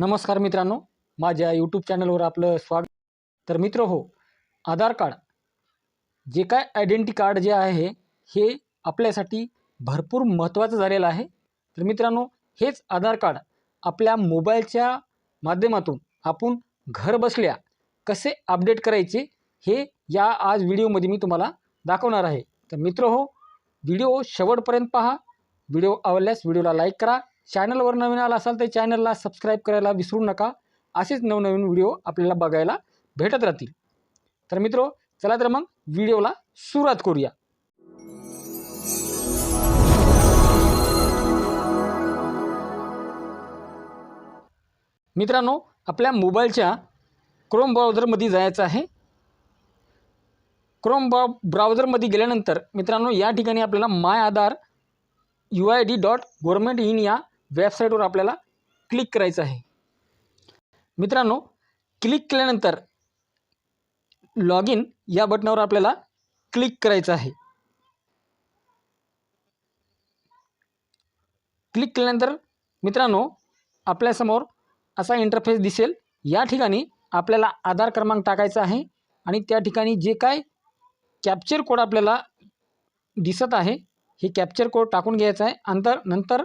नमस्कार मित्रांनो माझ्या यूट्यूब चॅनलवर आपलं स्वागत. तर मित्र हो आधार कार्ड जे काय आयडेंटी कार्ड जे आहे हे आपल्यासाठी भरपूर महत्त्वाचं झालेलं आहे. तर मित्रांनो हेच आधार कार्ड आपल्या मोबाईलच्या माध्यमातून आपण घर बसल्या कसे अपडेट करायचे हे या आज व्हिडिओमध्ये मी तुम्हाला दाखवणार आहे. तर मित्र हो व्हिडिओ शेवटपर्यंत पहा. व्हिडिओ आवडल्यास व्हिडिओला लाईक करा. चॅनलवर नवीन आला असाल तर चॅनलला सबस्क्राईब करायला विसरू नका. असेच नवनवीन व्हिडिओ आपल्याला बघायला भेटत राहतील. तर मित्रो चला तर मग व्हिडिओला सुरुवात करूया. मित्रांनो आपल्या मोबाईलच्या क्रोम ब्राउझरमध्ये जायचं आहे. क्रोम ब्रा ब्राउझरमध्ये गेल्यानंतर मित्रांनो या ठिकाणी आपल्याला my Aadhaar U I D dot government in या वेबसाईटवर आपल्याला क्लिक करायचं आहे. मित्रांनो क्लिक केल्यानंतर लॉग इन या बटनावर आपल्याला क्लिक करायचं आहे. क्लिक केल्यानंतर मित्रांनो आपल्यासमोर असा इंटरफेस दिसेल. या ठिकाणी आपल्याला आधार क्रमांक टाकायचा आहे आणि त्या ठिकाणी जे काय कॅप्चर कोड आपल्याला दिसत आहे हे कॅप्चर कोड टाकून घ्यायचं आहे. अंतर नंतर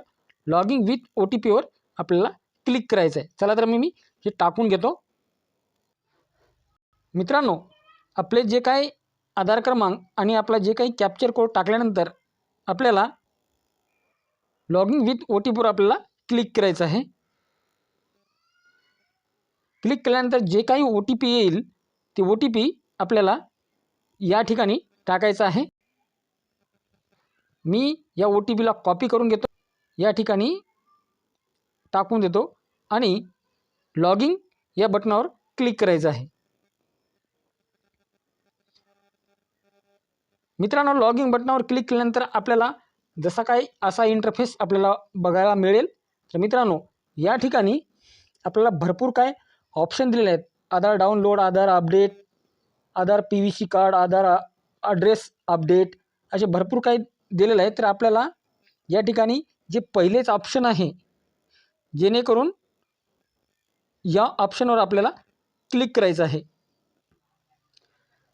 लॉगिंग विथ ओ टी पीवर आपल्याला क्लिक करायचं आहे चला तर मी मी हे टाकून घेतो. मित्रांनो आपले जे काही आधार क्रमांक आणि आपला जे काही कॅप्चर कोड टाकल्यानंतर आपल्याला लॉगिंग विथ ओ टी पीवर आपल्याला क्लिक करायचं आहे. क्लिक केल्यानंतर जे काही ओ टी पी येईल ते ओ टी पी आपल्याला या ठिकाणी टाकायचं आहे. मी या ओ टी पीला कॉपी करून घेतो. या ठिकाणी टाकून देतो. आणि लॉगिंग या बटनावर क्लिक करायचं आहे. मित्रांनो लॉगिंग बटनावर क्लिक केल्यानंतर आपल्याला जसा काही असा इंटरफेस आपल्याला बघायला मिळेल. तर मित्रांनो या ठिकाणी आपल्याला भरपूर काय ऑप्शन दिलेले आहेत. Aadhaar download Aadhaar update Aadhaar P V C card Aadhaar address update असे भरपूर काही दिलेलं आहे तर आपल्याला या ठिकाणी जे पहिलेच ऑप्शन आहे जेणेकरून या ऑप्शनवर आपल्याला क्लिक करायचं आहे.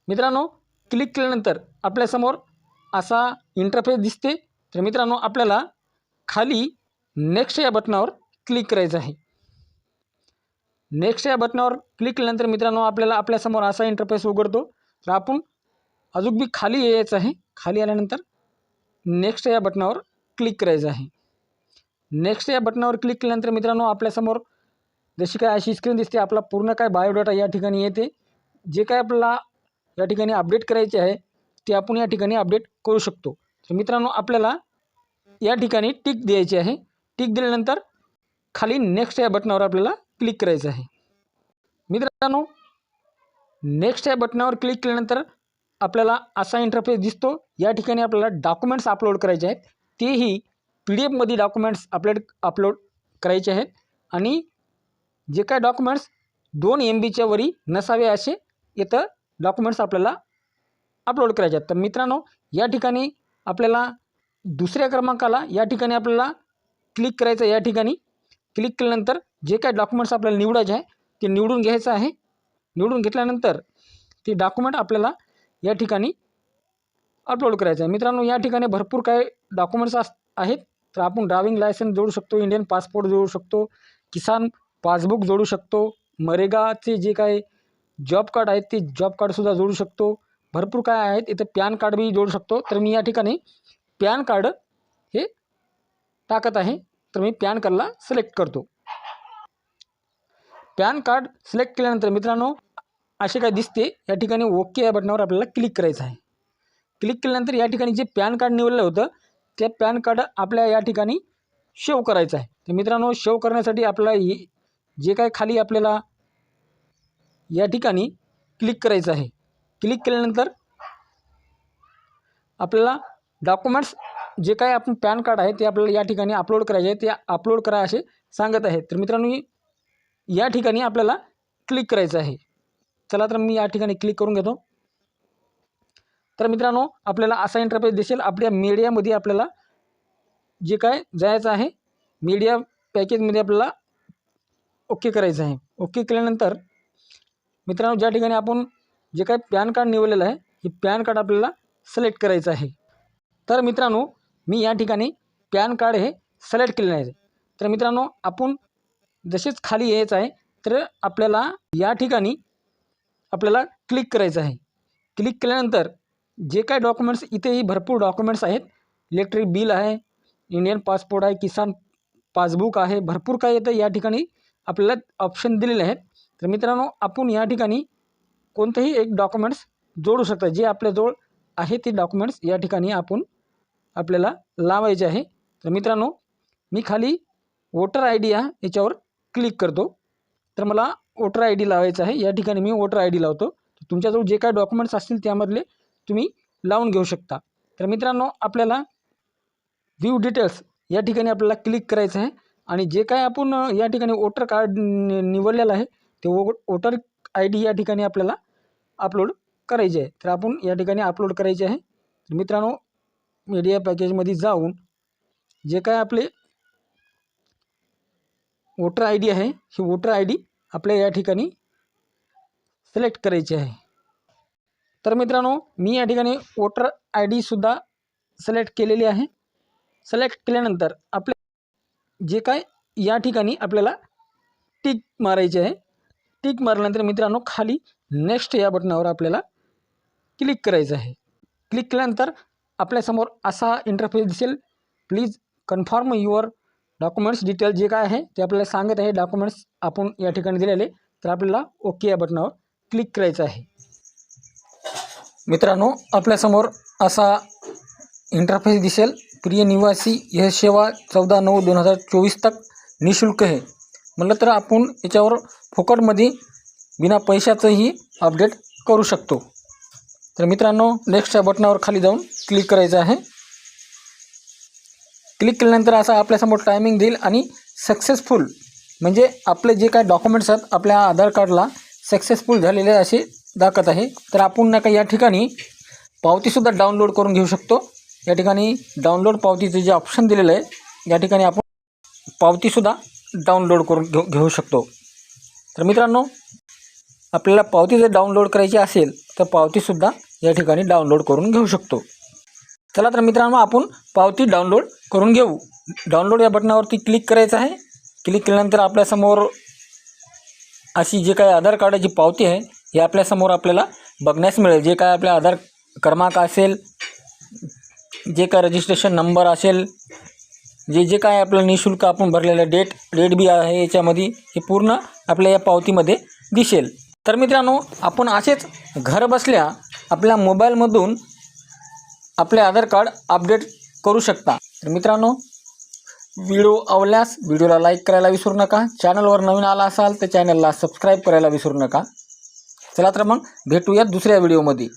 मित्रांनो क्लिक केल्यानंतर आपल्यासमोर असा इंटरफेस दिसते. तर मित्रांनो आपल्याला खाली नेक्स्ट या बटनावर क्लिक करायचं आहे. नेक्स्ट या बटनावर क्लिक केल्यानंतर मित्रांनो आपल्याला आपल्यासमोर असा इंटरफेस उघडतो. तर आपण अजून बी खाली यायचं आहे. खाली आल्यानंतर नेक्स्ट या बटनावर क्लिक करायचं आहे. नेक्स्ट या बटनावर क्लिक केल्यानंतर मित्रांनो आपल्यासमोर जशी काय अशी स्क्रीन दिसते आपला पूर्ण काय बायोडाटा या ठिकाणी येते. जे काय आपल्याला या ठिकाणी अपडेट करायचे आहे ते आपण या ठिकाणी अपडेट करू शकतो. तर मित्रांनो आपल्याला या ठिकाणी टिक द्यायची आहे. टिक दिल्यानंतर खाली नेक्स्ट या बटनावर आपल्याला क्लिक करायचं आहे. मित्रांनो नेक्स्ट या बटनावर क्लिक केल्यानंतर आपल्याला असा इंटरफेस दिसतो. या ठिकाणी आपल्याला डॉक्युमेंट्स अपलोड करायचे आहेत. तेही पी डी एफमध्ये डॉक्युमेंट्स अपलोड अपलोड करायचे आहेत. आणि जे काय डॉक्युमेंट्स दोन एम बीच्या वरी नसावे असे इथं डॉक्युमेंट्स आपल्याला अपलोड करायचे आहेत. तर मित्रांनो या ठिकाणी आपल्याला दुसऱ्या क्रमांकाला या ठिकाणी आपल्याला क्लिक करायचं या ठिकाणी क्लिक केल्यानंतर जे काय डॉक्युमेंट्स आपल्याला निवडायचे आहे ते निवडून घ्यायचं आहे. निवडून घेतल्यानंतर ते डॉक्युमेंट आपल्याला या ठिकाणी अपलोड करायचं आहे. मित्रांनो या ठिकाणी भरपूर काही डॉक्युमेंट्स अस आहेत. तर आपण ड्रायविंग लायसन्स जोडू शकतो इंडियन पासपोर्ट जोडू शकतो किसान पासबुक जोडू शकतो मरेगाचे जे काय जॉब कार्ड आहेत ते जॉब कार्डसुद्धा जोडू शकतो. भरपूर काय आहेत इथं पॅन कार्ड बी जोडू शकतो. तर मी या ठिकाणी पॅन कार्ड हे टाकत आहे. तर मी पॅन कार्डला सिलेक्ट करतो. पॅन कार्ड सिलेक्ट केल्यानंतर मित्रांनो असे काय दिसते. या ठिकाणी ओके या बटनावर आपल्याला क्लिक करायचं आहे. क्लिक केल्यानंतर या ठिकाणी जे पॅन कार्ड निवडलं होतं ते पॅन कार्ड आपल्या या ठिकाणी शेव करायचं आहे. तर मित्रांनो शेव करण्यासाठी आपल्याला ही जे काय खाली आपल्याला या ठिकाणी क्लिक करायचं आहे. क्लिक केल्यानंतर आपल्याला डॉक्युमेंट्स जे काय आपण पॅन कार्ड आहे ते आपल्याला या ठिकाणी अपलोड करायचे आहे. ते अपलोड करा असे सांगत आहे. तर मित्रांनो या ठिकाणी आपल्याला क्लिक करायचं आहे. चला तर मी या ठिकाणी क्लिक करून घेतो. तर मित्रांनो आपल्याला असा इंटरफेस दिसेल. आपल्या मीडियामध्ये आपल्याला जे काय जायचं आहे मीडिया पॅकेजमध्ये आपल्याला ओके करायचं आहे. ओके केल्यानंतर मित्रांनो ज्या ठिकाणी आपण जे काय पॅन कार्ड निवडलेलं आहे हे पॅन कार्ड आपल्याला सिलेक्ट करायचं आहे. तर मित्रांनो मी या ठिकाणी पॅन कार्ड हे सिलेक्ट केलेलं आहे. तर मित्रांनो आपण जसेच खाली यायचं आहे तर आपल्याला या ठिकाणी आपल्याला क्लिक करायचं आहे. क्लिक केल्यानंतर जे काय डॉक्युमेंट्स इथेही भरपूर डॉक्युमेंट्स आहेत. इलेक्ट्रिक बिल आहे इंडियन पासपोर्ट आहे किसान पासबुक आहे भरपूर काही येतं. या ठिकाणी आपल्याला ऑप्शन दिलेले आहेत. तर मित्रांनो आपण या ठिकाणी कोणतेही एक डॉक्युमेंट्स जोडू शकता. जे आपल्याजवळ आहे ते डॉक्युमेंट्स या ठिकाणी आपण आपल्याला लावायचे आहे. तर मित्रांनो मी खाली वोटर आय डी याच्यावर क्लिक करतो. तर मला वोटर आय डी लावायचं आहे. या ठिकाणी मी वोटर आय डी लावतो. तुमच्याजवळ जे काय डॉक्युमेंट्स असतील त्यामधले तुम्ही लावून घेऊ शकता. तर मित्रांनो आपल्याला व्ह्यू डिटेल्स या ठिकाणी आपल्याला क्लिक करायचं आहे आणि जे काय आपण या ठिकाणी वोटर कार्ड नि निवडलेलं आहे ते वो वोटर आय डी या ठिकाणी आपल्याला अपलोड करायचे आहे. तर आपण या ठिकाणी अपलोड करायचे आहे. तर मित्रांनो मीडिया पॅकेजमध्ये जाऊन जे काय आपले वोटर आय डी आहे ही वोटर आय डी आपल्या या ठिकाणी सिलेक्ट करायची आहे. तर मित्रांनो मी या ठिकाणी वोटर आय डीसुद्धा सिलेक्ट केलेली आहे. सिलेक्ट केल्यानंतर आपले जे काय या ठिकाणी आपल्याला टिक मारायचे आहे टिक मारल्यानंतर मित्रांनो खाली नेक्स्ट या बटनावर आपल्याला क्लिक करायचं आहे. क्लिक केल्यानंतर आपल्यासमोर असा इंटरफेस दिसेल. Please confirm your documents detail जे काय आहे ते आपल्याला सांगत आहे. डॉक्युमेंट्स आपण या ठिकाणी दिलेले तर आपल्याला ओके या बटनावर क्लिक करायचं आहे. मित्रांनो आपल्यासमोर असा इंटरफेस दिसेल. प्रिय निवासी हे सेवा चौदा नऊ दोन हजार चोवीस तक निशुल्क आहे. म्हटलं तर आपण याच्यावर फुकटमध्ये बिना पैशाचंही अपडेट करू शकतो. तर मित्रांनो नेक्स्टच्या बटनावर खाली जाऊन क्लिक करायचं आहे. क्लिक केल्यानंतर असा आपल्यासमोर टायमिंग देईल आणि सक्सेसफुल म्हणजे आपले जे काय डॉक्युमेंट्स आहेत आपल्या आधार कार्डला सक्सेसफुल झालेले असे दाखवत आहे. तर आपण नाही का या ठिकाणी पावतीसुद्धा डाउनलोड करून घेऊ शकतो. या ठिकाणी डाउनलोड पावतीचं जे ऑप्शन दिलेलं आहे या ठिकाणी आपण पावतीसुद्धा डाउनलोड करून घेऊ घेऊ शकतो. तर मित्रांनो आपल्याला पावती जर डाउनलोड करायची असेल तर पावतीसुद्धा या ठिकाणी डाउनलोड करून घेऊ शकतो. चला तर मित्रांनो आपण पावती डाउनलोड करून घेऊ. डाउनलोड या बटनावरती क्लिक करायचं आहे. क्लिक केल्यानंतर आपल्यासमोर अशी जी काय आधार कार्डाची पावती आहे हे आपल्यासमोर आपल्याला बघण्यास मिळेल. जे काय आपल्या आधार क्रमांक असेल जे काय रजिस्ट्रेशन नंबर असेल जे जे काय आपलं निशुल्क आपण भरलेलं डेट डेट बी आहे याच्यामध्ये हे पूर्ण आपल्या या पावतीमध्ये दिसेल. तर मित्रांनो आपण असेच घर बसल्या आपल्या मोबाईलमधून आपले आधार कार्ड अपडेट करू शकता. तर मित्रांनो व्हिडिओ आवडल्यास व्हिडिओला लाईक करायला विसरू नका. चॅनलवर नवीन आला असाल तर चॅनलला सबस्क्राईब करायला विसरू नका. चला तर मग भेटूयात दुसऱ्या व्हिडिओमध्ये